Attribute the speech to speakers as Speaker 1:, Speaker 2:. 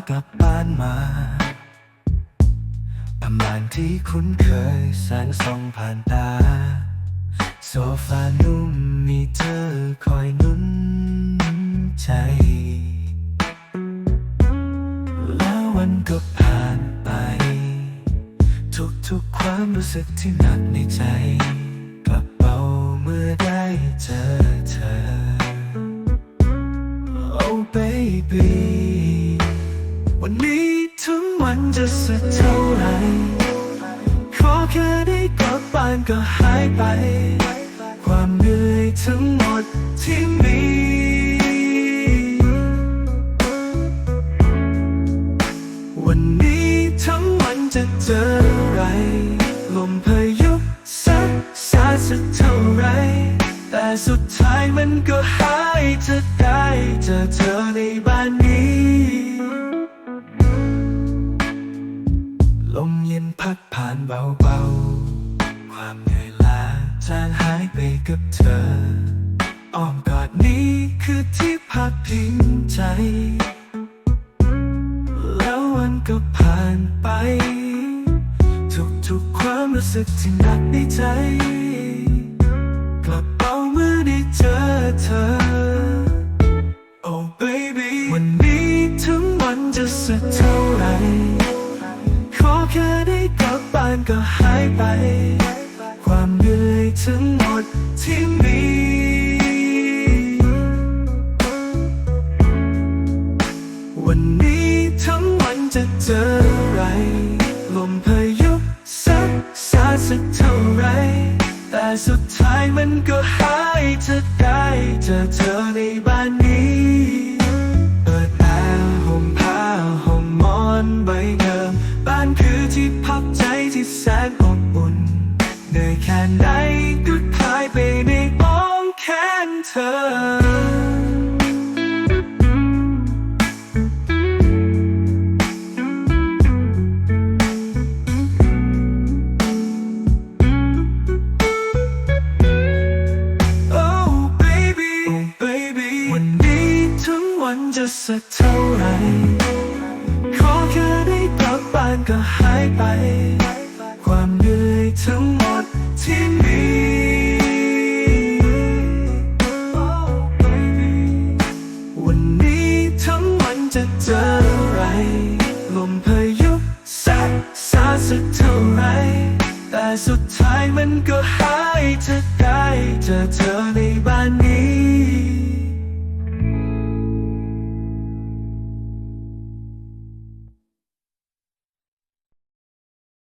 Speaker 1: ากลับบ้านมา ประมาณที่คุ้นเคยแสงส่องผ่านตา โซฟานุ่มมีเธอคอยนุ่นใจ แล้ววันก็ผ่านไป ทุกๆความรู้สึกที่หนักในใจกลับเบาเมื่อได้เจอเธอ Oh baby วันนี้ทั้งวันจะสักเท่าไหรขอแค่ได้กลับบ้านก็หายไป ความเหนื่อยทั้งหมดที่มีวันนี้ทั้งวันจะเจออะไรลมพายุสักสาสักเท่าไร แต่สุดท้ายมันก็หายจะได้เจอเธอในบ้านานเบาๆ ความเหนื่อยล้าจางหายไปกับเธอ อ้อมกอดนี้คือที่พักพิงใจ แล้ววันก็ผ่านไป ทุกๆความรู้สึกที่หนักในใจ บ้านก็หายไป ความเหนื่อยทั้งหมดที่มีวันนี้ทั้งวันจะเจออะไรลมพายุสักสาสักเท่าไร แต่สุดท้ายมันก็หายจะได้เจอเธอในบ้านนี้เปิดแอร์ห่มผ้าห่มหมอนใบเดิม บ้านคือที่พักใจ แสนอบอุ่นเหนื่อยแค่ไหนก็คลายไปในอ้อมแขนเธอ Oh baby baby วันนี้ทั้งวันจะสักเท่าไร ขอแค่ได้กลับบ้านก็หายไป ความเหนื่อยทั้งหมดที่มีวันนี้ทั้งวันจะเจออะไรลมพายุสักสาสักเท่าไรแต่สุดท้ายมันก็หายจะได้เจอเธอในบ้านนี้